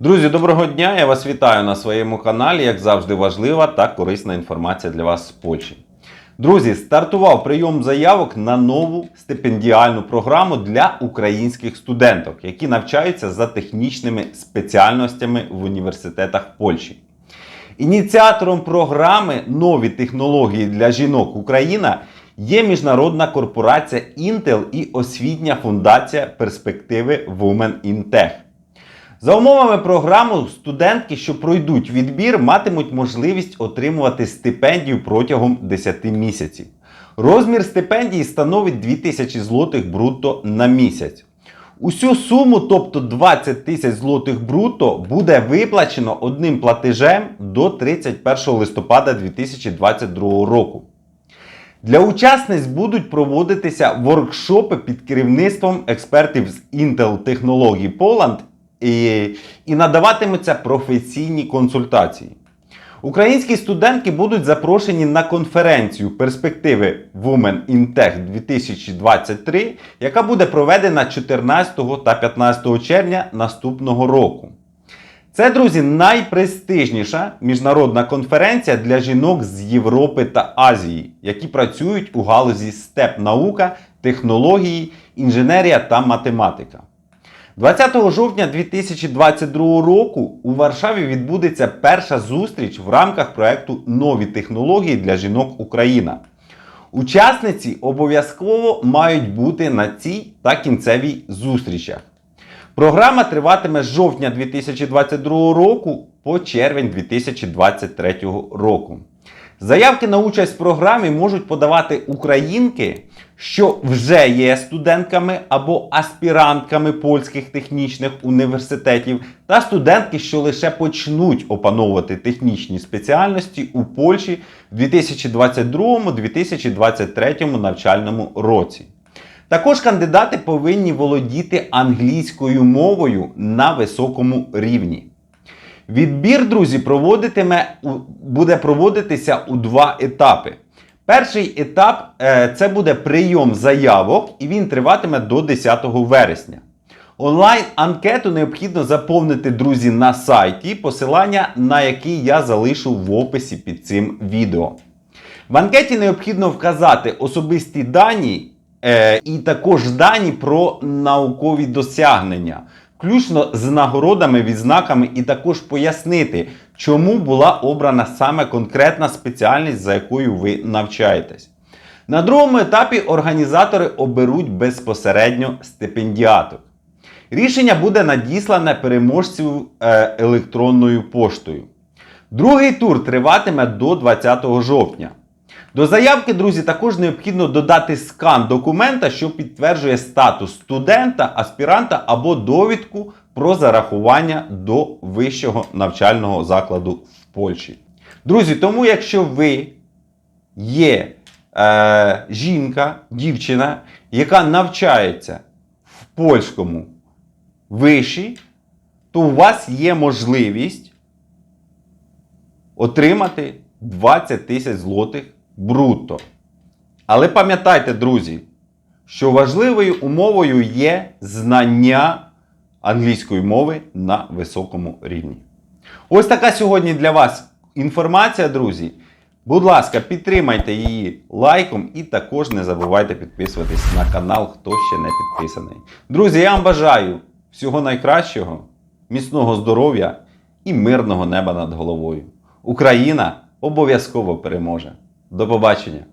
Друзі, доброго дня! Я вас вітаю на своєму каналі. Як завжди, важлива та корисна інформація для вас з Польщі. Друзі, стартував прийом заявок на нову стипендіальну програму для українських студенток, які навчаються за технічними спеціальностями в університетах Польщі. Ініціатором програми Нові технології для жінок Україна є міжнародна корпорація Intel і освітня фундація перспективи Women in Tech. За умовами програми, студентки, що пройдуть відбір, матимуть можливість отримувати стипендію протягом 10 місяців. Розмір стипендії становить 2000 злотих брутто на місяць. Усю суму, тобто 20 тисяч злотих брутто, буде виплачено одним платежем до 31 листопада 2022 року. Для учасниць будуть проводитися воркшопи під керівництвом експертів з Intel Technology Poland і, і надаватимуться професійні консультації. Українські студентки будуть запрошені на конференцію перспективи Women in Tech 2023, яка буде проведена 14 та 15 червня наступного року. Це, друзі, найпрестижніша міжнародна конференція для жінок з Європи та Азії, які працюють у галузі степ наука, технології, інженерія та математика. 20 жовтня 2022 року у Варшаві відбудеться перша зустріч в рамках проекту Нові технології для жінок Україна. Учасниці обов'язково мають бути на цій та кінцевій зустрічах. Програма триватиме з жовтня 2022 року по червень 2023 року. Заявки на участь в програмі можуть подавати українки, що вже є студентками або аспірантками польських технічних університетів, та студентки, що лише почнуть опановувати технічні спеціальності у Польщі в 2022-2023 навчальному році. Також кандидати повинні володіти англійською мовою на високому рівні. Відбір, друзі, проводитиме, буде проводитися у два етапи. Перший етап е, це буде прийом заявок, і він триватиме до 10 вересня. Онлайн-анкету необхідно заповнити, друзі, на сайті, посилання на який я залишу в описі під цим відео. В анкеті необхідно вказати особисті дані е, і також дані про наукові досягнення, включно з нагородами, відзнаками, і також пояснити, чому була обрана саме конкретна спеціальність, за якою ви навчаєтесь. На другому етапі організатори оберуть безпосередньо стипендіаток. Рішення буде надіслане переможцю е, електронною поштою. Другий тур триватиме до 20 жовтня. До заявки, друзі, також необхідно додати скан документа, що підтверджує статус студента, аспіранта або довідку про зарахування до вищого навчального закладу в Польщі. Друзі, тому якщо ви є е, жінка, дівчина, яка навчається в польському виші, то у вас є можливість отримати 20 тисяч злотих брутто. Але пам'ятайте, друзі, що важливою умовою є знання англійської мови на високому рівні. Ось така сьогодні для вас інформація, друзі. Будь ласка, підтримайте її лайком і також не забувайте підписуватись на канал, хто ще не підписаний. Друзі, я вам бажаю всього найкращого, міцного здоров'я і мирного неба над головою. Україна обов'язково переможе. До побачення!